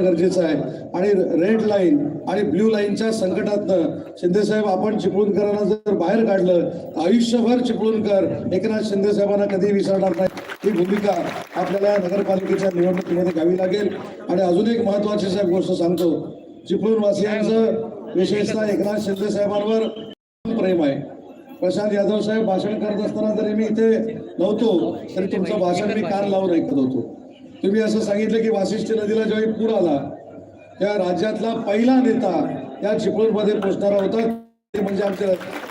गरजेचं आहे. आणि रेड लाईन आणि ब्ल्यू लाईनच्या संकटातनं शिंदे साहेब आपण चिपळूणकरांना जर बाहेर काढलं आयुष्यभर चिपळूणकर एकनाथ शिंदे साहेबांना कधी विसरणार नाही. ही भूमिका आपल्याला नगरपालिकेच्या निवडणुकीमध्ये घ्यावी लागेल. आणि अजून एक महत्वाची साहेब गोष्ट सांगतो. चिपळूणवासियांचं विशेषतः एकनाथ शिंदे साहेबांवर प्रेम आहे. प्रशांत यादव साहेब भाषण करत असताना जरी मी इथे नव्हतो तरी तुमचं भाषण मी कान लावून ऐकत होतो. तुम्ही असं सांगितलं की वाशिष्ठ नदीला ज्यावेळी पूर आला त्या राज्यातला पहिला नेता या चिपळूणमध्ये पोचणारा होता. ते म्हणजे आमचे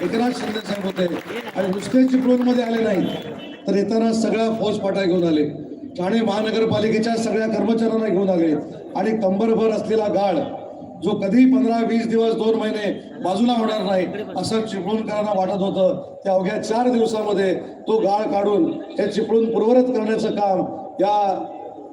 एकनाथ शिंदे साहेब होते. आणि नुसते चिपळूणमध्ये आले नाहीत. तर येताना सगळा फौजफाटा घेऊन आले. ठाणे महानगरपालिकेच्या सगळ्या कर्मचाऱ्यांना घेऊन आले. आणि कंबरभर असलेला गाळ जो कधी पंधरा वीस दिवस दोन महिने बाजूला होणार नाही असं चिपळूणकरांना वाटत होतं. त्या अवघ्या चार दिवसामध्ये तो गाळ काढून हे चिपळूण पूर्वरत करण्याचं काम या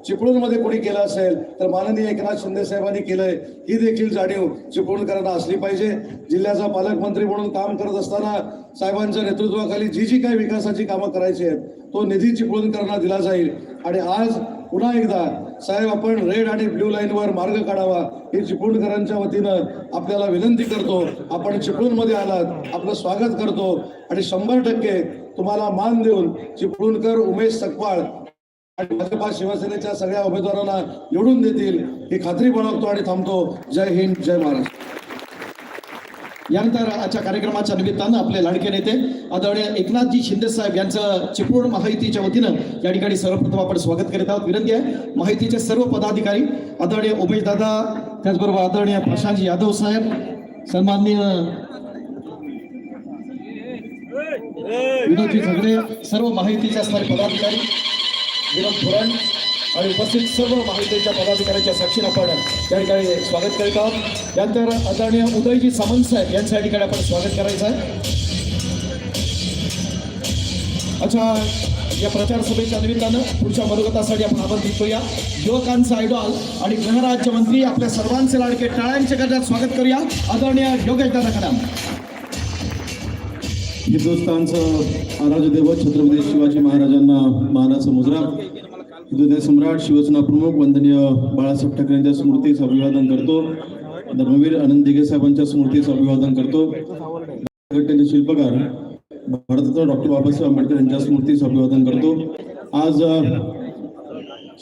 चिपळूणमध्ये कोणी केलं असेल तर माननीय एकनाथ शिंदे साहेबांनी केलंय. ही देखील जाणीव चिपळूणकरांना असली पाहिजे. जिल्ह्याचा पालकमंत्री म्हणून काम करत असताना साहेबांच्या नेतृत्वाखाली जी जी काही विकासाची कामं करायची आहेत तो निधी चिपळूणकरांना दिला जाईल. आणि आज पुन्हा एकदा साहेब आपण रेड आणि ब्ल्यू लाईनवर मार्ग काढावा हे चिपळूणकरांच्या वतीनं आपल्याला विनंती करतो. आपण चिपळूणमध्ये आलात आपलं स्वागत करतो. आणि शंभर टक्के तुम्हाला मान देऊन चिपळूणकर उमेश सकपाळ आणि भाजपा शिवसेनेच्या सगळ्या उमेदवारांना निवडून देतील ही खात्री बनवतो आणि थांबतो. जय हिंद जय महाराष्ट्र. यानंतर आजच्या कार्यक्रमाच्या निमित्तानं आपले लाडके नेते आदरणीय एकनाथजी शिंदे साहेब यांचं चिपळूण महायुतीच्या वतीनं या ठिकाणी सर्वप्रथम आपण स्वागत करीत आहोत. विनंती आहे माहितीचे सर्व पदाधिकारी आदरणीय उमेश दादा त्याचबरोबर आदरणीय प्रशांतजी यादव साहेब सन्माननीय विनोदजी झगडे सर्व माहितीच्या स्तरीय पदाधिकारी विनोद थोराण आणि उपस्थित सर्व माहितीच्या पदाधिकाऱ्यांच्या साक्षीने आपण या ठिकाणी स्वागत करीत आहोत. त्यानंतर आदरणीय उदयजी सामंत साहेब यांच्या या ठिकाणी आपण स्वागत करायचं आहे. अच्छा या प्रचार सभेच्या निमित्तानं पुढच्या मनोगतासाठी आपण आमंत्रित करूया युवकांचा आयडॉल आणि गृहराज्यमंत्री आपल्या सर्वांचे लाडके टाळ्यांच्या गजरात स्वागत करूया. आदरणीय योगेश दादा कदम. हिंदुस्थानचं आराध्य दैवत छत्रपती शिवाजी महाराजांना मानाचा मुजरा हिंदू सम्राट शिवसेना प्रमुख वंदनीय बाळासाहेब ठाकरे यांच्या स्मृतीस अभिवादन करतो. धर्मवीर आनंद दिघे साहेबांच्या स्मृतीस अभिवादन करतो. घटनेचे शिल्पकार भारताचा डॉक्टर बाबासाहेब आंबेडकर यांच्या स्मृतीस अभिवादन करतो. आज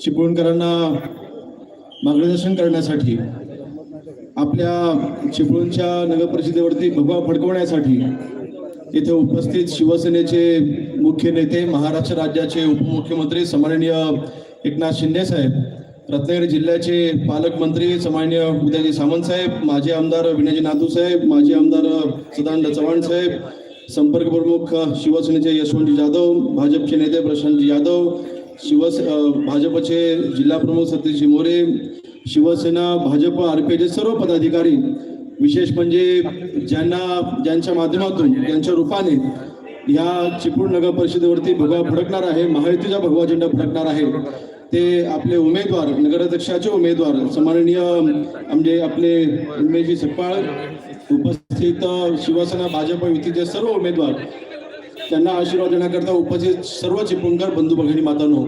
चिपळूणकरांना मार्गदर्शन करण्यासाठी आपल्या चिपळूणच्या नगर परिषदेवरती भगवा फडकवण्यासाठी इथे उपस्थित शिवसेनेचे मुख्य नेते महाराष्ट्र राज्याचे उपमुख्यमंत्री सन्माननीय एकनाथ शिंदे साहेब रत्नागिरी जिल्ह्याचे पालकमंत्री सन्माननीय उदयजी सामंत साहेब माजी आमदार विनयजी नादू साहेब माजी आमदार सदानंद चव्हाण साहेब संपर्क प्रमुख शिवसेनेचे यशवंतजी जाधव भाजपचे नेते प्रशांतजी यादव शिवसे भाजपचे जिल्हा प्रमुख सतीशजी मोरे शिवसेना भाजप आरपीचे सर्व पदाधिकारी विशेष म्हणजे ज्यांना ज्यांच्या माध्यमातून ज्यांच्या रूपाने या चिपळूण नगर परिषदेवरती भगवा फडकणार आहे महायुतीचा भगवा झेंडा फडकणार आहे ते आपले उमेदवार नगराध्यक्षाचे उमेदवार सन्माननीय म्हणजे आपले उमेशजी सप्पाळ उपस्थित शिवसेना भाजप युतीचे सर्व उमेदवार त्यांना आशीर्वाद देण्याकरता उपस्थित सर्व चिपळूणकर बंधू भगिनी मातानो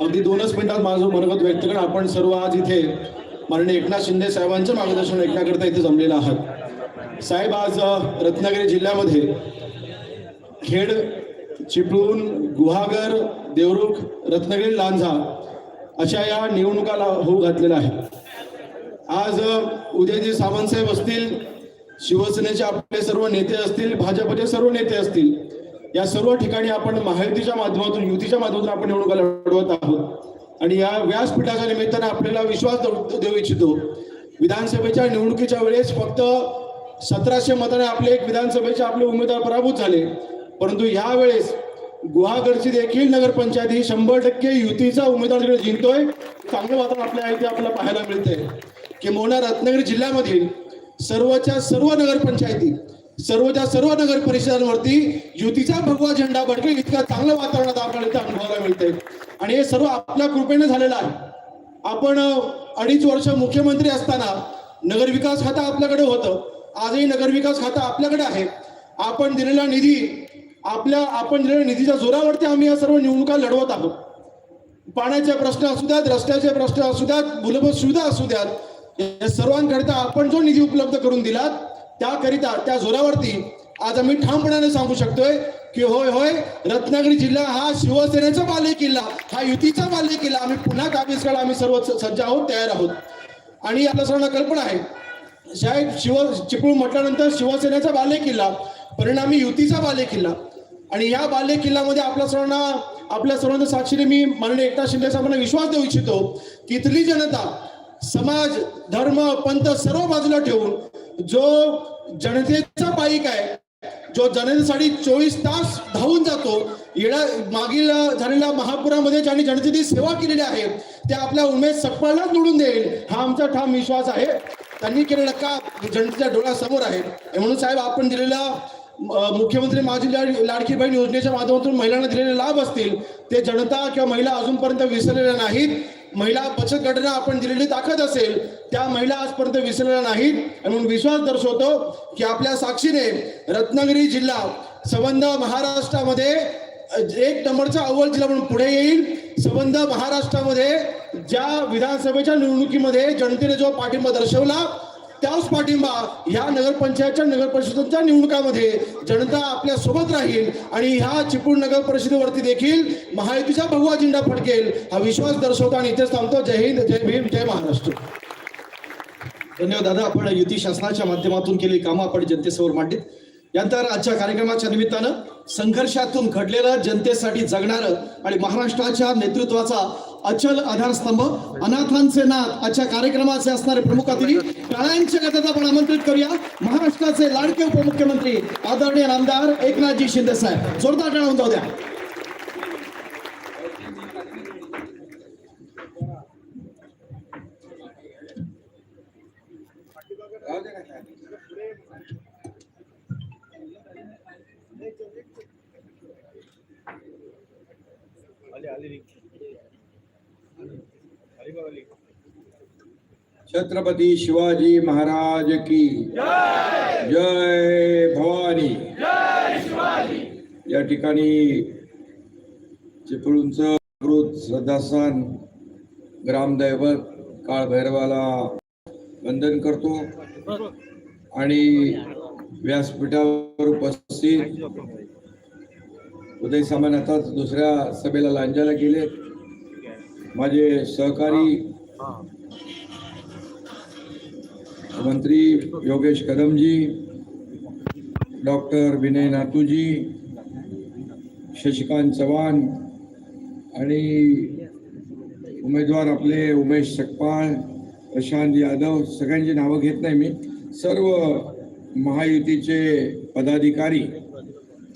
अगदी दोनच मिनिटात माझं मनोगत व्यक्त करून आपण सर्व आज इथे माननीय एकनाथ शिंदे साहेबांचं मार्गदर्शन ऐकण्याकरता इथे जमलेला आहात. साहेब आज रत्नागिरी जिल्ह्यामध्ये खेड चिपळूण गुहागर देवरुख रत्नागिरी लांझा अशा या निवडणुकाला होऊ घातलेल्या आहेत आज उदयजी सावंतसाहेब असतील शिवसेनेचे आपले सर्व नेते असतील भाजपचे सर्व नेते असतील या सर्व ठिकाणी आपण महायुतीच्या माध्यमातून युतीच्या माध्यमातून आपण निवडणुका लढवत आहोत. आणि या व्यासपीठाच्या निमित्तानं आपल्याला विश्वास देऊ देऊ इच्छितो. विधानसभेच्या निवडणुकीच्या वेळेस फक्त सतराशे मताने आपले एक विधानसभेचे आपले उमेदवार पराभूत झाले. परंतु ह्यावेळेस गुहागडची देखील नगरपंचायत ही शंभर टक्के युतीचा उमेदवार तिकडे जिंकतोय. चांगलं वातावरण आपल्या इथे आपल्याला पाहायला मिळतंय. किंबहुना रत्नागिरी जिल्ह्यामधील सर्वच्या सर्व नगरपंचायती सर्वच्या सर्व नगर परिषदांवरती युतीचा भगवा झेंडा भडकेल इतका चांगलं वातावरण आता आपल्याला इथे अनुभवायला मिळतंय. आणि हे सर्व आपल्या कृपेने झालेलं आहे. आपण अडीच वर्ष मुख्यमंत्री असताना नगरविकास खातं आपल्याकडे होतं. आजही नगरविकास खातं आपल्याकडे आहे. आपण दिलेला निधी आपल्या आपण दिलेल्या निधीच्या जोरावरती आम्ही या सर्व निवडणुका लढवत आहोत. पाण्याचे प्रश्न असू द्यात रस्त्याचे प्रश्न असू द्यात मूलभूत सुविधा असू द्यात या सर्वांकरिता आपण जो निधी उपलब्ध करून दिलात त्याकरिता त्या जोरावरती आज आम्ही ठामपणाने सांगू शकतोय की होय होय रत्नागिरी जिल्हा हा शिवसेनेचा बाले किल्ला हा युतीचा बाले किल्ला आम्ही पुन्हा काबीज करायला आम्ही सर्व सज्ज आहोत तयार आहोत. आणि याला सर्वांना कल्पना आहे. साहेब शिव चिपळूण म्हटल्यानंतर शिवसेनेचा बाले किल्ला परिणामी युतीचा बाले किल्ला आणि या बाले किल्ल्यामध्ये आपल्या सर्वांना आपल्या सर्वांच्या साक्षीने मी माननीय एकनाथ शिंदे साहेबांना विश्वास देऊ इच्छितो की इथली जनता समाज धर्म पंथ सर्व बाजूला ठेवून जो जनतेचा पाईक आहे जो जनतेसाठी चोवीस तास धावून जातो येणा मागील झालेल्या महापुरामध्ये ज्यांनी जनतेची सेवा केलेली आहे ते आपल्या उमेद सकपाळला निवडून देईल हा आमचा ठाम विश्वास आहे. त्यांनी केलेलं काम जनतेच्या डोळ्यासमोर आहे. म्हणून साहेब आपण दिलेला मुख्यमंत्री माझी लाडकी बहीण योजनेच्या माध्यमातून महिलांना दिलेले लाभ असतील ते जनता किंवा महिला अजूनपर्यंत विसरलेल्या नाहीत. महिला बचत गटांना आपण दिलेली ताकद असेल त्या महिला आजपर्यंत विसरल्या नाहीत. आणि म्हणून विश्वास दर्शवतो की आपल्या साक्षीने रत्नागिरी जिल्हा संबंध महाराष्ट्रामध्ये एक नंबरचा अव्वल जिल्हा म्हणून पुढे येईल. संबंध महाराष्ट्रामध्ये ज्या विधानसभेच्या निवडणुकीमध्ये जनतेने जो पाठिंबा दर्शवला त्याच पाठिंबा ह्या नगरपंचायतच्या नगर परिषदांच्या निवडणुकामध्ये जनता आपल्यासोबत राहील आणि ह्या चिपळूण नगर परिषदेवरती देखील महायुतीचा भगवा झेंडा फडकेल हा विश्वास दर्शवतो आणि इथेच थांबतो. जय हिंद जय भीम जय महाराष्ट्र. धन्यवाद दादा आपण युती शासनाच्या माध्यमातून केली कामं आपण जनतेसमोर मांडलीत. यानंतर आजच्या कार्यक्रमाच्या निमित्तानं संघर्षातून घडलेलं जनतेसाठी जगणारं आणि महाराष्ट्राच्या नेतृत्वाचा अचल आधारस्तंभ. अनाथांचे नाथ आजच्या कार्यक्रमाचे असणारे प्रमुख अतिथी टाळ्यांच्या गटात आपण आमंत्रित करूया. महाराष्ट्राचे लाडके उपमुख्यमंत्री आदरणीय नामदार एकनाथजी शिंदे साहेब. जोरदार टाळून जाऊ द्या. छत्रपती शिवाजी महाराज की। जय भवानी। या ठिकाणी चिपळूणचं कृत श्रद्धास्थान ग्रामदैवत काळभैरवाला वंदन करतो आणि व्यासपीठावर उपस्थित उदय सामान आताच दुसऱ्या सभेला लांजाला गेले माझे सहकारी मंत्री योगेश कदमजी डॉक्टर विनय नातूजी शशिकांत चव्हाण आणि उमेदवार आपले उमेश सकपाळ प्रशांत यादव सगळ्यांची नावं घेत नाही मी. सर्व महायुतीचे पदाधिकारी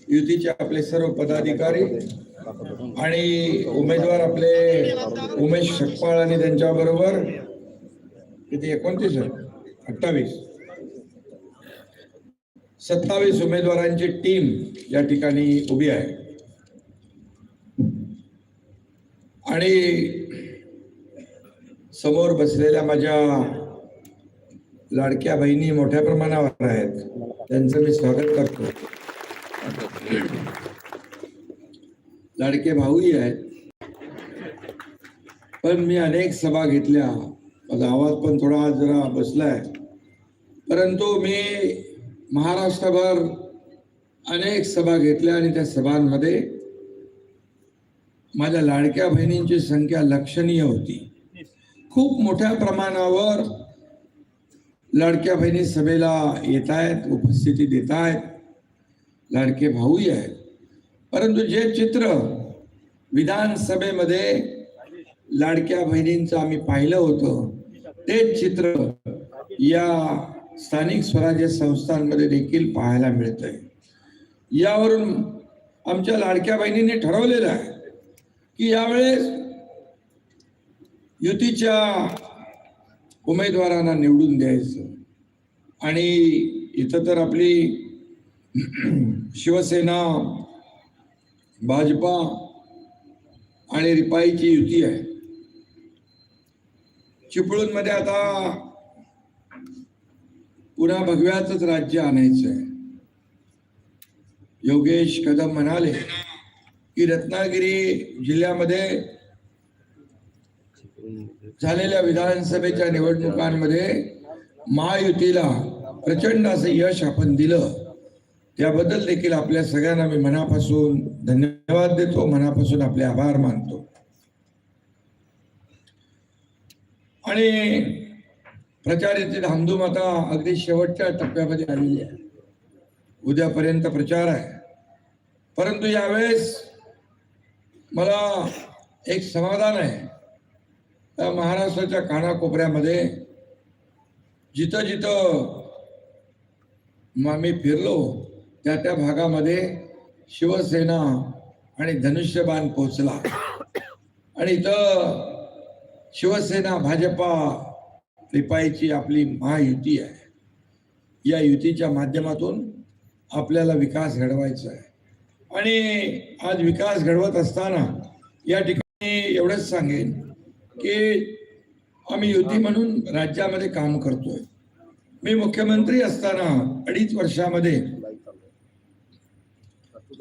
युतीचे आपले सर्व पदाधिकारी आणि उमेदवार आपले उमेश सकपाळ आणि त्यांच्याबरोबर किती? एकोणतीस आहे अठ्ठावीस. सत्तावीस उमेदवारांची टीम या ठिकाणी उभी आहे. आणि समोर बसलेल्या माझ्या लाडक्या बहिणी मोठ्या प्रमाणावर आहेत. त्यांचं मी स्वागत करतो. लाडके भाऊही आहेत. पण मी अनेक सभा घेतल्या. माझा आवाज पण थोडा जरा बसलाय. परंतु मी महाराष्ट्रभर अनेक सभा घेतल्या आणि त्या सभांमध्ये माझ्या लाडक्या बहिणींची संख्या लक्षणीय होती. खूप मोठ्या प्रमाणावर लाडक्या बहिणी सभेला येत आहेत उपस्थिती देत आहेत लाडके भाऊही आहेत. परंतु जे चित्र विधानसभेमध्ये लाडक्या बहिणींचं आम्ही पाहिलं होतं तेच चित्र या स्थानिक स्वराज्य संस्थांमध्ये देखील पाहायला मिळत आहे यावरून आमच्या लाडक्या बहिणींनी ठरवलेलं आहे की यावेळेस युतीच्या उमेदवारांना निवडून द्यायचं. आणि इथं तर आपली शिवसेना भाजपा आणि रिपाईची युती आहे. चिपळूणमध्ये आता पुन्हा भगव्याचंच राज्य आणायचं आहे योगेश कदम म्हणाले की रत्नागिरी जिल्ह्यामध्ये झालेल्या विधानसभेच्या निवडणुकांमध्ये महायुतीला प्रचंड असं यश आपण दिलं. त्याबद्दल देखील आपल्या सगळ्यांना मी मनापासून धन्यवाद देतो मनापासून आपले आभार मानतो. आणि प्रचाराची धामधूम आता अगदी शेवटच्या टप्प्यामध्ये आलेली आहे. उद्यापर्यंत प्रचार आहे. परंतु यावेळेस मला एक समाधान आहे. त्या महाराष्ट्राच्या कानाकोपऱ्यामध्ये जिथं जिथं मी फिरलो त्या त्या भागामध्ये शिवसेना आणि धनुष्यबाण पोचला आणि इथं शिवसेना भाजपा रिपाईची आपली महायुती आहे. या युतीच्या माध्यमातून आपल्याला विकास घडवायचा आहे. आणि आज विकास घडवत असताना या ठिकाणी एवढंच सांगेन की आम्ही युती म्हणून राज्यामध्ये काम करतोय. मी मुख्यमंत्री असताना अडीच वर्षामध्ये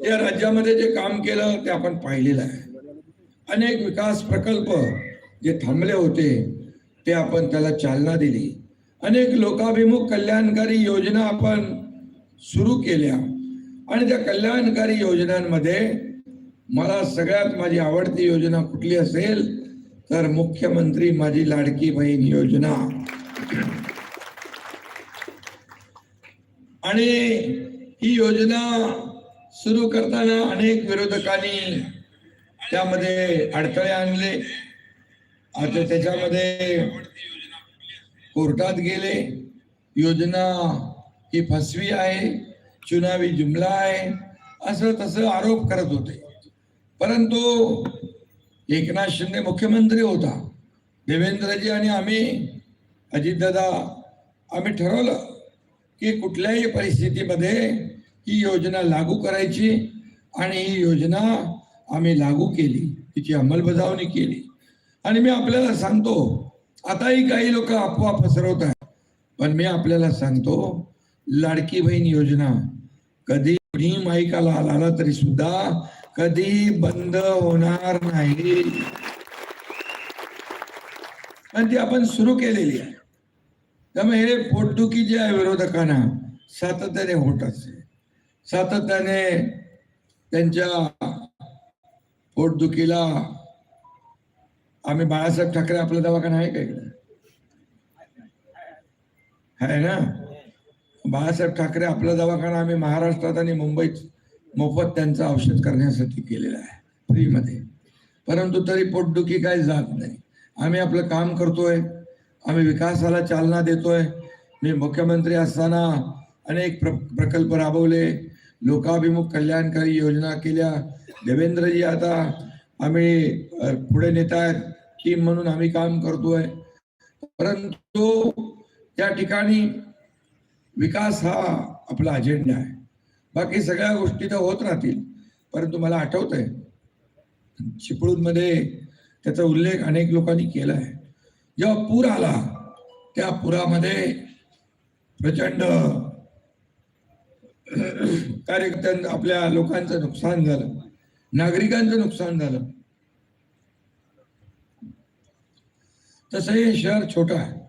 या राज्यामध्ये जे काम केलं ते आपण पाहिलेलं आहे. अनेक विकास प्रकल्प जे थांबले होते ते आपण त्याला चालना दिली. अनेक लोकाभिमुख कल्याणकारी योजना आपण सुरू केल्या. आणि त्या कल्याणकारी योजनांमध्ये मला सगळ्यात माझी आवडती योजना कुठली असेल तर मुख्यमंत्री माझी लाडकी बहीण योजना. आणि ही योजना सुरू करताना अनेक विरोधकांनी त्यामध्ये अडथळे आणले. आता त्याच्यामध्ये कोर्टात गेले. योजना ही फसवी आहे चुनावी जुमला आहे असं तसं आरोप करत होते. परंतु एकनाथ शिंदे मुख्यमंत्री होता. देवेंद्रजी आणि आम्ही अजितदादा आम्ही ठरवलं की कुठल्याही परिस्थितीमध्ये ही योजना लागू करायची आणि ही योजना आम्ही लागू केली. तिची अंमलबजावणी केली. आणि मी आपल्याला सांगतो आताही काही लोक अफवा पसरवत आहेत. पण मी आपल्याला सांगतो लाडकी बहीण योजना कधी कुणी माईकाला आला तरी सुद्धा कधी बंद होणार नाही. आणि ती आपण सुरू केलेली आहे. त्यामुळे हे पोटदुखी जे आहे विरोधकांना सातत्याने होत असते. सातत्याने त्यांच्या पोटदुखीला आम्ही बाळासाहेब ठाकरे आपला दवाखाना आहे का इकडे? आहे ना? बाळासाहेब ठाकरे आपला दवाखाना आम्ही महाराष्ट्रात आणि मुंबईत मोफत त्यांचं औषध करण्यासाठी केलेलं आहे फ्रीमध्ये. परंतु तरी पोटदुखी काही जात नाही. आम्ही आपलं काम करतोय आम्ही विकासाला चालना देतोय. मी मुख्यमंत्री असताना अनेक प्र प्रकल्प राबवले. लोकाभिमुख कल्याणकारी योजना केल्या. देवेंद्रजी आता आम्ही पुढे नेत आहेत टीम म्हणून आम्ही काम करतोय. परंतु त्या ठिकाणी विकास हा आपला अजेंडा आहे. बाकी सगळ्या गोष्टी तर होत राहतील परंतु मला आठवत आहे चिपळूणमध्ये त्याचा उल्लेख अनेक लोकांनी केला आहे. जेव्हा पूर आला त्या पुरामध्ये प्रचंड कार्यकर्त्यां आपल्या लोकांचं नुकसान झालं. नागरिकांचं नुकसान झालं. तसं हे शहर छोटं आहे.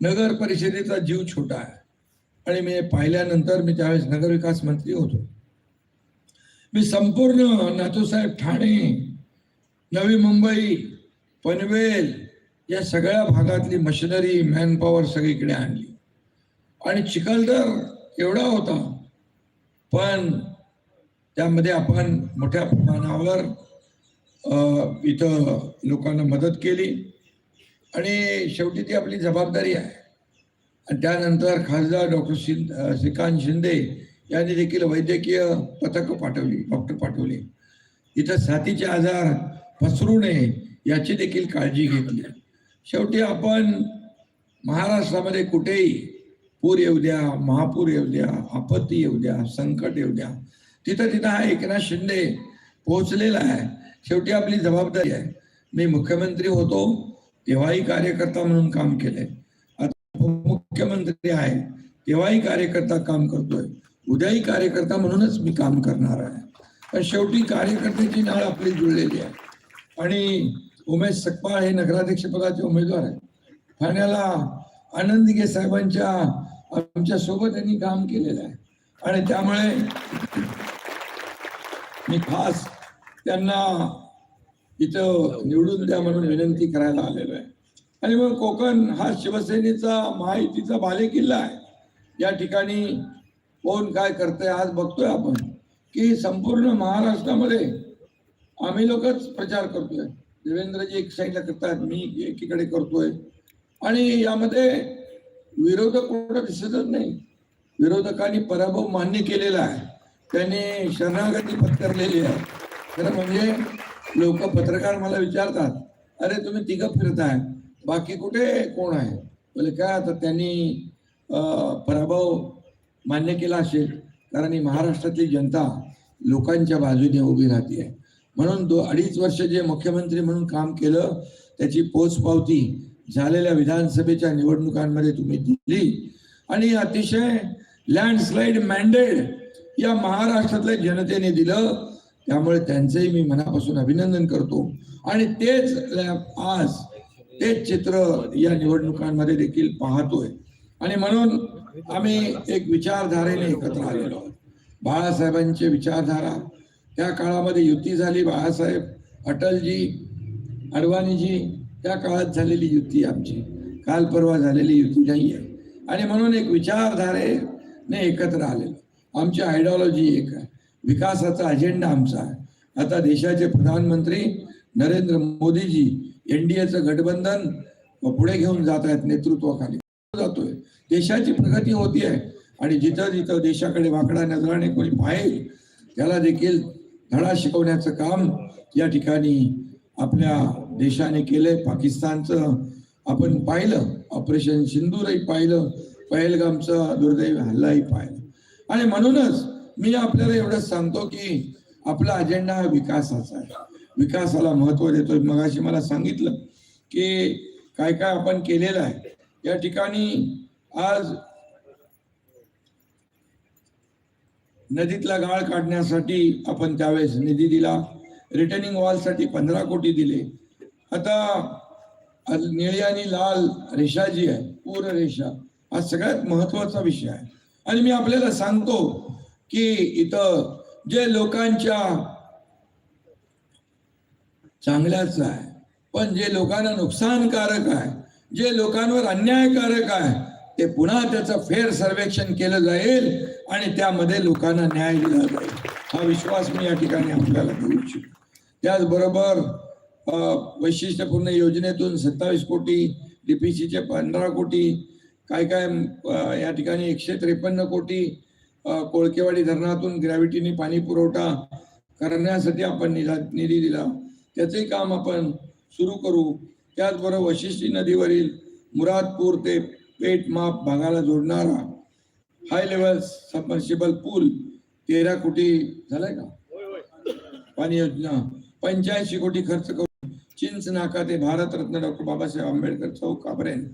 नगर परिषदेचा जीव छोटा आहे. आणि मी पाहिल्यानंतर मी त्यावेळेस नगरविकास मंत्री होतो. मी संपूर्ण नातूसाहेब ठाणे नवी मुंबई पनवेल या सगळ्या भागातली मशिनरी मॅनपॉवर सगळीकडे आणली. आणि चिखलदर एवढा होता. पण त्यामध्ये आपण मोठ्या प्रमाणावर इथं लोकांना मदत केली. आणि शेवटी ती आपली जबाबदारी आहे. आणि त्यानंतर खासदार डॉक्टर शिंद श्रीकांत शिंदे यांनी देखील वैद्यकीय पथकं पाठवली डॉक्टर पाठवले. इथं साथीचे आजार पसरू नये याची देखील काळजी घेतली. शेवटी आपण महाराष्ट्रामध्ये कुठेही पूर येऊ द्या महापूर येऊ द्या आपत्ती येऊ द्या संकट येऊ द्या तिथं तिथं हा एकनाथ शिंदे पोहोचलेला आहे. शेवटी आपली जबाबदारी आहे. मी मुख्यमंत्री होतो तेव्हाही कार्यकर्ता म्हणून काम केलंय. आता मुख्यमंत्री आहे तेव्हाही कार्यकर्ता काम करतोय. उद्याही कार्यकर्ता म्हणूनच मी काम करणार आहे. पण शेवटी कार्यकर्त्याची नाळ आपली जुळलेली आहे. आणि उमेश सकपाळ हे नगराध्यक्ष पदाचे उमेदवार आहेत. ठाण्याला आनंद साहेबांच्या आमच्यासोबत त्यांनी काम केलेलं आहे. आणि त्यामुळे मी खास त्यांना इथं निवडून द्या म्हणून विनंती करायला आलेलो आहे. आणि मग कोकण हा शिवसेनेचा महायुतीचा बालेकिल्ला आहे. या ठिकाणी कोण काय करतंय आज बघतोय आपण की संपूर्ण महाराष्ट्रामध्ये आम्ही लोकच प्रचार करतोय. देवेंद्रजी एक साईडला करतात मी एकीकडे करतोय. आणि यामध्ये विरोधक कुठं दिसतच नाही. विरोधकांनी पराभव मान्य केलेला आहे. त्यांनी शरणागती पत्करलेली आहे. खरं म्हणजे लोक पत्रकार मला विचारतात अरे तुम्ही तिघं फिरताय बाकी कुठे कोण आहे? बोले काय आता त्यांनी पराभव मान्य केला असेल कारण ही महाराष्ट्रातली जनता लोकांच्या बाजूने उभी राहते म्हणून दो अडीच वर्ष जे मुख्यमंत्री म्हणून काम केलं त्याची पोचपावती झालेल्या विधानसभेच्या निवडणुकांमध्ये तुम्ही दिली. आणि अतिशय लँडस्लाईड मँडेड या महाराष्ट्रातल्या जनतेने दिलं. त्यामुळे त्यांचंही मी मनापासून अभिनंदन करतो. आणि तेच आज तेच चित्र या निवडणुकांमध्ये देखील पाहतोय. आणि म्हणून आम्ही एक विचारधारेने एकत्र आलेलो आहोत. बाळासाहेबांचे विचारधारा. त्या काळामध्ये युती झाली बाळासाहेब अटलजी अडवाणीजी. त्या काळात झालेली युती आमची. काल परवा झालेली युती नाही आहे आणि म्हणून एक विचारधारेने एकत्र आलेलो आमची आयडिओलॉजी एक आहे. विकासाचा अजेंडा आमचा आहे. आता देशाचे प्रधानमंत्री नरेंद्र मोदीजी एनडीएचं गठबंधन पुढे घेऊन जात आहेत नेतृत्वाखाली. जातोय. देशाची प्रगती होती आहे. आणि जिथं जिथं देशाकडे वाकडा नजराने कोणी पाहेल त्याला देखील धडा शिकवण्याचं काम या ठिकाणी आपल्या देशाने केलंय. पाकिस्तानचं आपण पाहिलं. ऑपरेशन सिंदूरही पाहिलं. पहलगामचा दुर्दैवी हल्लाही पाहिला. आणि म्हणूनच मी आपल्याला एवढंच सांगतो की आपला अजेंडा हा विकासाचा आहे. विकासाला महत्त्व देतोय. मगाशी मला सांगितलं की काय काय आपण केलेलं आहे. या ठिकाणी आज नदीतला गाळ काढण्यासाठी आपण त्यावेळेस निधी दिला. रिटर्निंग वॉलसाठी पंधरा कोटी दिले. आता निळी आणि लाल रेषा जी आहे पूर रेषा हा सगळ्यात महत्त्वाचा विषय आहे. आणि मी आपल्याला सांगतो की इथं जे लोकांच्या चांगल्याच आहे पण जे लोकांना नुकसानकारक आहे जे लोकांवर अन्यायकारक आहे ते पुन्हा त्याचं फेर सर्वेक्षण केलं जाईल आणि त्यामध्ये लोकांना न्याय दिला जाईल. हा विश्वास मी या ठिकाणी आपल्याला देऊ इच्छितो. त्याचबरोबर वैशिष्ट्यपूर्ण योजनेतून सत्तावीस कोटी डीपीसीचे पंधरा कोटी काय काय या ठिकाणी एकशे त्रेपन्न कोटी कोळकेवाडी धरणातून ग्रॅव्हिटीने पाणी पुरवठा करण्यासाठी आपण निधा निधी दिला. त्याचंही काम आपण सुरू करू. त्याचबरोबर वशिष्ठी नदीवरील मुरादपूर ते पेट माप भागाला जोडणारा हाय लेवल सबमर्शिबल पूल तेरा कोटी झालाय का? पाणी योजना. पंच्याऐंशी कोटी खर्च करून चिंच नाका ते भारतरत्न डॉक्टर बाबासाहेब आंबेडकर चौकापर्यंत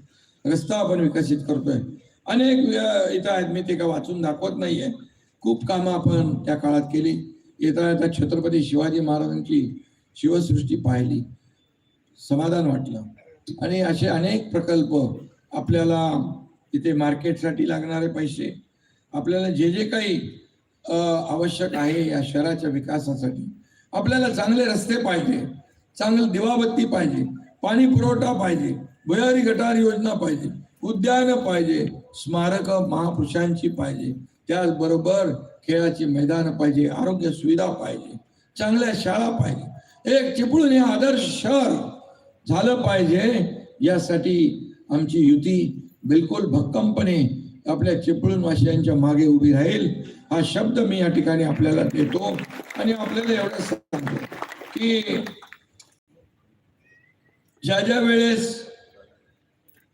रस्ता आपण विकसित करतोय. अनेक इथं आहेत मी ते का वाचून दाखवत नाहीये. खूप कामं आपण त्या काळात केली. येता येता छत्रपती शिवाजी महाराजांची शिवसृष्टी पाहिली. समाधान वाटलं. आणि असे अनेक प्रकल्प आपल्याला तिथे मार्केटसाठी लागणारे पैसे आपल्याला जे जे काही आवश्यक आहे या शहराच्या विकासासाठी आपल्याला चांगले रस्ते पाहिजे चांगली दिवाबत्ती पाहिजे पाणी पुरवठा पाहिजे भयारी गटार योजना पाहिजे उद्यान पाहिजे स्मारक महापुरुषांची पाहिजे त्याचबरोबर खेळाची मैदान पाहिजे आरोग्य सुविधा पाहिजे चांगल्या शाळा पाहिजे. एक चिपळूण हे आदर्श शहर झालं पाहिजे यासाठी आमची युती बिलकुल भक्कमपणे आपल्या चिपळूण वासियांच्या मागे उभी राहील. हा शब्द मी या ठिकाणी आपल्याला देतो आणि आपल्याला एवढं सांगतो की ज्या ज्या वेळेस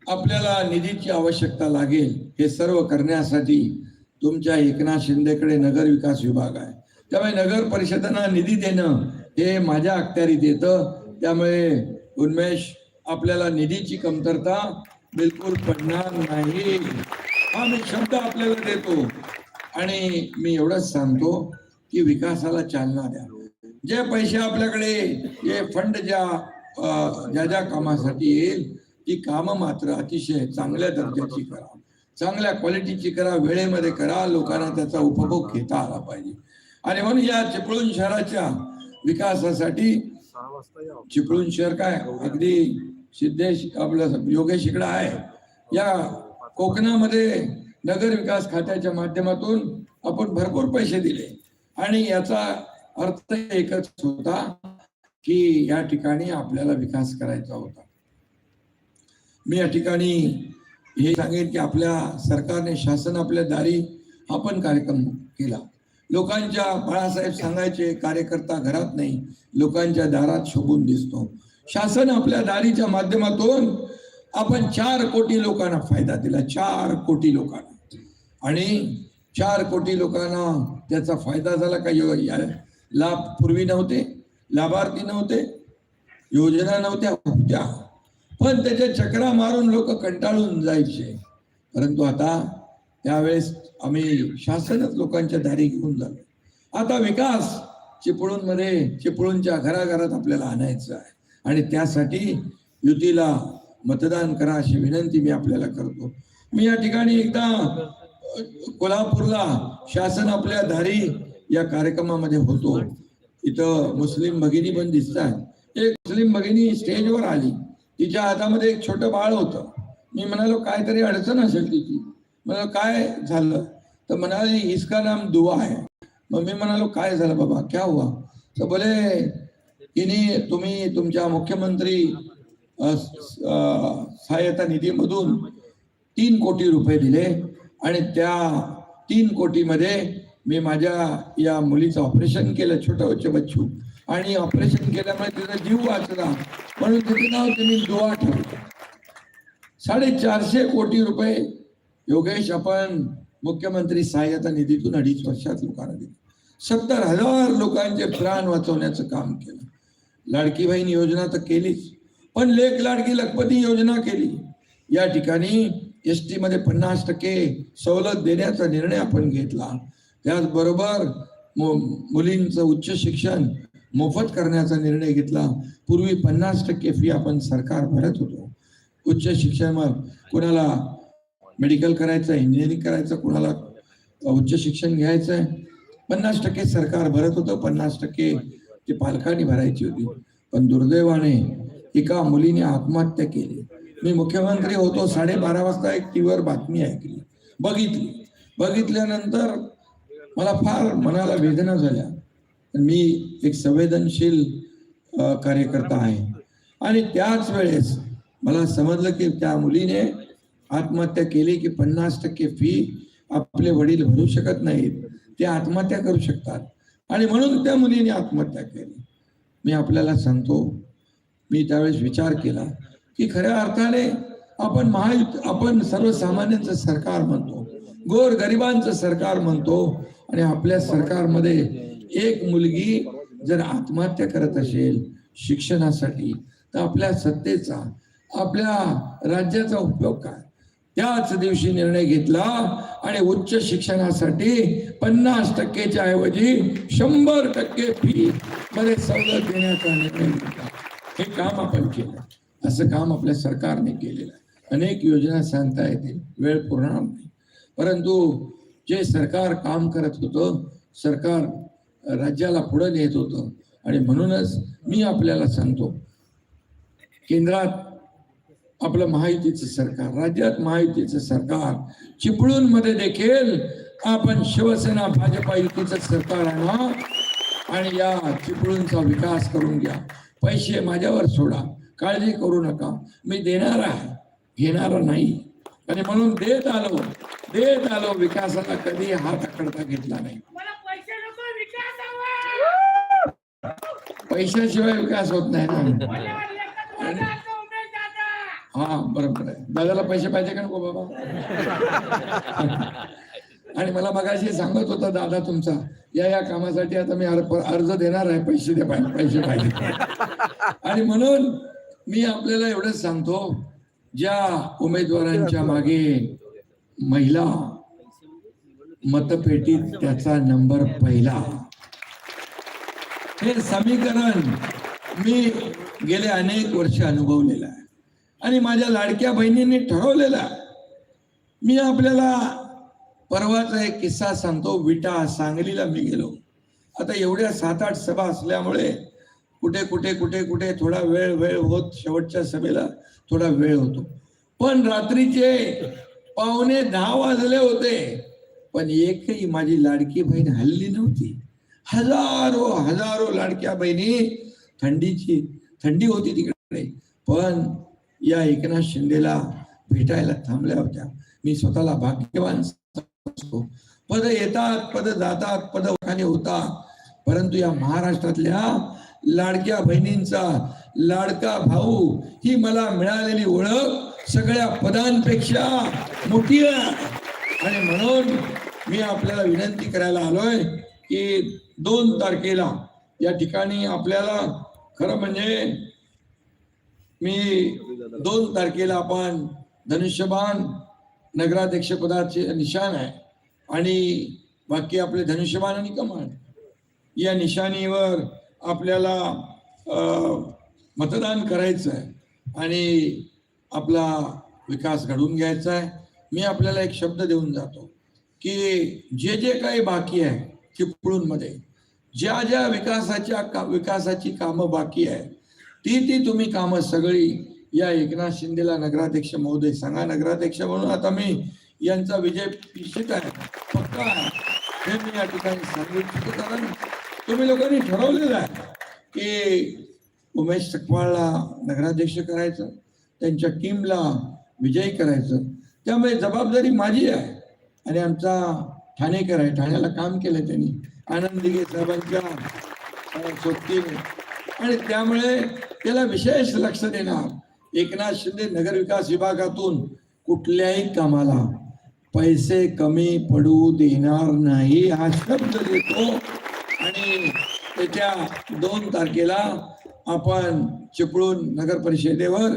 आपल्याला निधीची आवश्यकता लागेल हे सर्व करण्यासाठी तुमच्या एकनाथ शिंदेकडे नगर विकास विभाग आहे. त्यामुळे नगर परिषदांना निधी देणं हे माझ्या अखत्यारीत येतं. त्यामुळे उन्मेश आपल्याला निधीची कमतरता बिलकुल पडणार नाही. हा मी शब्द आपल्याला देतो. आणि मी एवढंच सांगतो की विकासाला चालना द्या. जे पैसे आपल्याकडे जे फंड ज्या ज्या ज्या कामासाठी येईल ती कामं मात्र अतिशय चांगल्या दर्जाची करा. चांगल्या क्वालिटीची करा वेळेमध्ये करा लोकांना त्याचा उपभोग घेता आला पाहिजे. आणि म्हणून या चिपळूण शहराच्या विकासासाठी चिपळूण शहर काय? अगदी सिद्धेश आपलं योगेश इकडं आहे. या कोकणामध्ये नगर विकास खात्याच्या माध्यमातून आपण भरपूर पैसे दिले. आणि याचा अर्थ एकच होता की या ठिकाणी आपल्याला विकास करायचा होता. मी या ठिकाणी हे सांगेन की आपल्या सरकारने शासन आपल्या दारी आपण कार्यक्रम केला. लोकांच्या बाळासाहेब सांगायचे कार्यकर्ता घरात नाही लोकांच्या दारात शोभून दिसतो. शासन आपल्या दारीच्या माध्यमातून आपण चार कोटी लोकांना फायदा दिला चार कोटी लोकांना. आणि चार कोटी लोकांना त्याचा फायदा झाला का? यो- या- लाभ पूर्वी नव्हते लाभार्थी नव्हते योजना नव्हत्या होत्या पण त्याच्या चक्रा मारून लोक कंटाळून जायचे. परंतु आता त्यावेळेस आम्ही शासनच लोकांच्या दारी घेऊन जातो. आता विकास चिपळूणमध्ये चिपळूणच्या घराघरात आपल्याला आणायचं आहे. आणि त्यासाठी युतीला मतदान करा अशी विनंती मी आपल्याला करतो. मी या ठिकाणी एकदा कोल्हापूरला शासन आपल्या धारी या कार्यक्रमामध्ये होतो. इथं मुस्लिम भगिनी पण दिसतात एक मुस्लिम भगिनी स्टेजवर आली. तिच्या हातामध्ये एक छोटं बाळ होतं. मी म्हणालो काहीतरी अडचण असेल तिची. म्हणालो काय झालं? तर म्हणाली इसका नाम दुआ आहे. मग मी म्हणालो काय झालं बाबा? क्या हुआ? तर बोले तिने तुम्ही तुमच्या मुख्यमंत्री सहाय्यता निधीमधून तीन कोटी रुपये दिले आणि त्या तीन कोटीमध्ये मी माझ्या या मुलीचं ऑपरेशन केलं छोटं बच्चे बच्चू. आणि ऑपरेशन केल्यामुळे तिचा जीव वाचला. म्हणून तिचं नाव त्यांनी दुआ ठेवलं. साडेचारशे कोटी रुपये योगेश आपण मुख्यमंत्री सहाय्यता निधीतून अडीच वर्षात लोकांना दिले. सत्तर हजार लोकांचे प्राण वाचवण्याचं काम केलं. लाडकी बहीण योजना तर केलीच पण लेख लाडकी लखपती योजना केली. या ठिकाणी एस टी मध्ये पन्नास टक्के सवलत देण्याचा निर्णय आपण घेतला. त्याचबरोबर मुलींचं उच्च शिक्षण मोफत करण्याचा निर्णय घेतला. पूर्वी पन्नास टक्के फी आपण सरकार भरत होतो. उच्च शिक्षण मग कोणाला मेडिकल करायचं इंजिनिअरिंग करायचं कोणाला उच्च शिक्षण घ्यायचं आहे पन्नास टक्के सरकार भरत होतं. पन्नास टक्के ते पालकांनी भरायची होती. पण दुर्दैवाने एका मुलीने आत्महत्या केली. मी मुख्यमंत्री होतो साडेबारा वाजता एक टीव्हीवर बातमी ऐकली. बघितली. बघितल्यानंतर मला फार मनाला वेदना झाल्या. मी एक संवेदनशील कार्यकर्ता आहे. आणि त्याच वेळेस मला समजलं की त्या मुलीने आत्महत्या केली की पन्नास टक्के फी आपले वडील भरू शकत नाहीत. ते आत्महत्या करू शकतात. आणि म्हणून त्या मुलीने आत्महत्या केली. मी आपल्याला सांगतो मी त्यावेळेस विचार केला की खऱ्या अर्थाने आपण महायुत आपण सर्वसामान्यांचं सरकार म्हणतो गोर गरिबांचं सरकार म्हणतो आणि आपल्या सरकारमध्ये एक मुलगी जर आत्महत्या करत असेल शिक्षणासाठी तर आपल्या सत्तेचा आपल्या राज्याचा उपयोग काय? त्याच दिवशी निर्णय घेतला आणि उच्च शिक्षणासाठी पन्नास टक्केच्या ऐवजी शंभर टक्के फी मध्ये सवलत देण्याचा निर्णय घेतला. हे काम आपण केलं. असं काम आपल्या सरकारने केलेलं आहे. अनेक योजना सांगता येतील. वेळ पुरणार नाही. परंतु जे सरकार काम करत होतं सरकार राज्याला पुढे नेत होतं. आणि म्हणूनच मी आपल्याला सांगतो केंद्रात आपलं महायुतीचं सरकार राज्यात महायुतीचं सरकार चिपळूणमध्ये देखील आपण शिवसेना भाजपा युतीचं सरकार आणा आणि या चिपळूणचा विकास करून घ्या. पैसे माझ्यावर सोडा. काळजी करू नका. मी देणार आहे. घेणार नाही. आणि म्हणून देत आलो. देत आलो. विकासाला कधी हात अकडता घेतला नाही मला पैसे नको विकास हवा पैशाशिवाय विकास होत नाही ना. हा बरोबर आहे. दादाला पैसे पाहिजे का नको बाबा? आणि मला मगाशी सांगत होता दादा तुमचा या या कामासाठी आता मी अर्ज अर्ज देणार आहे पैसे दे पैसे पाहिजे. आणि म्हणून मी आपल्याला एवढंच सांगतो ज्या उमेदवारांच्या मागे महिला मतपेटीत त्याचा नंबर पहिला. हे समीकरण मी गेले अनेक वर्ष अनुभवलेलं आहे. आणि माझ्या लाडक्या बहिणींनी ठरवलेला मी आपल्याला परवाचा एक किस्सा सांगतो. विटा सांगलीला मी गेलो. आता एवढ्या सात आठ सभा असल्यामुळे कुठे कुठे कुठे कुठे थोडा वेळ वेळ होत शेवटच्या सभेला थोडा वेळ होतो. पण रात्रीचे पावणे दहा वाजले होते. पण एकही माझी लाडकी बहीण हल्ली नव्हती. हजारो हजारो लाडक्या बहिणी थंडीची थंडी होती तिकडे. पण या एकनाथ शिंदेला भेटायला थांबल्या होत्या. मी स्वतःला भाग्यवान पद येतात पद जातात पद खाली होता परंतु या महाराष्ट्रातल्या लाडक्या बहिणींचा लाडका भाऊ ही मला मिळालेली ओळख सगळ्या पदांपेक्षा मोठी आणि म्हणून मी आपल्याला विनंती करायला आलोय की दोन तारखेला या ठिकाणी आपल्याला खरं म्हणजे मी दोन तारखेला आपण धनुष्यबाण नगराध्यक्ष पदाचे निशाण आहे. आणि बाकी आपले धनुष्यबाण आणि कमांड या निशाणीवर आपल्याला मतदान करायचं आहे. आणि आपला विकास घडवून घ्यायचा आहे. मी आपल्याला एक शब्द देऊन जातो की जे जे काही बाकी आहे चिपळूणमध्ये. ज्या ज्या विकासाच्या का विकासाची कामं बाकी आहे ती ती तुम्ही कामं सगळी या एकनाथ शिंदेला नगराध्यक्ष महोदय सांगा. नगराध्यक्ष म्हणून आता मी यांचा विजय निश्चित आहे. पक्का आहे. हे मी या ठिकाणी सांगू इच्छितो. कारण तुम्ही लोकांनी ठरवलेलं आहे की उमेश सकवाळला नगराध्यक्ष करायचं त्यांच्या टीमला विजयी करायचं. त्यामुळे जबाबदारी माझी आहे. आणि आमचा ठाणेकर आहे ठाण्याला काम केलं त्यांनी. आनंद दिघे साहेबांच्या सोबतीने आणि त्यामुळे त्याला विशेष लक्ष देणार. एकनाथ शिंदे नगरविकास विभागातून कुठल्याही कामाला पैसे कमी पडू देणार नाही हा शब्द देतो. आणि त्याच्या दोन तारखेला आपण चिपळूण नगर परिषदेवर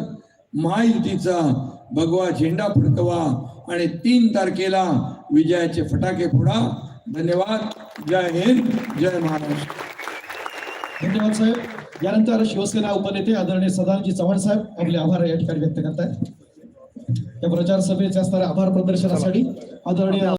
महायुतीचा भगवा झेंडा फडकवा आणि तीन तारखेला विजयाचे फटाके फोडा. धन्यवाद. जय हिंद. जय महाराष्ट्र. धन्यवाद साहेब. यानंतर शिवसेना उपनेते आदरणीय सदानजी चव्हाण साहेब आपले आभार या ठिकाणी व्यक्त करतायत. या प्रचार सभेचे असणाऱ्या आभार प्रदर्शनासाठी आदरणीय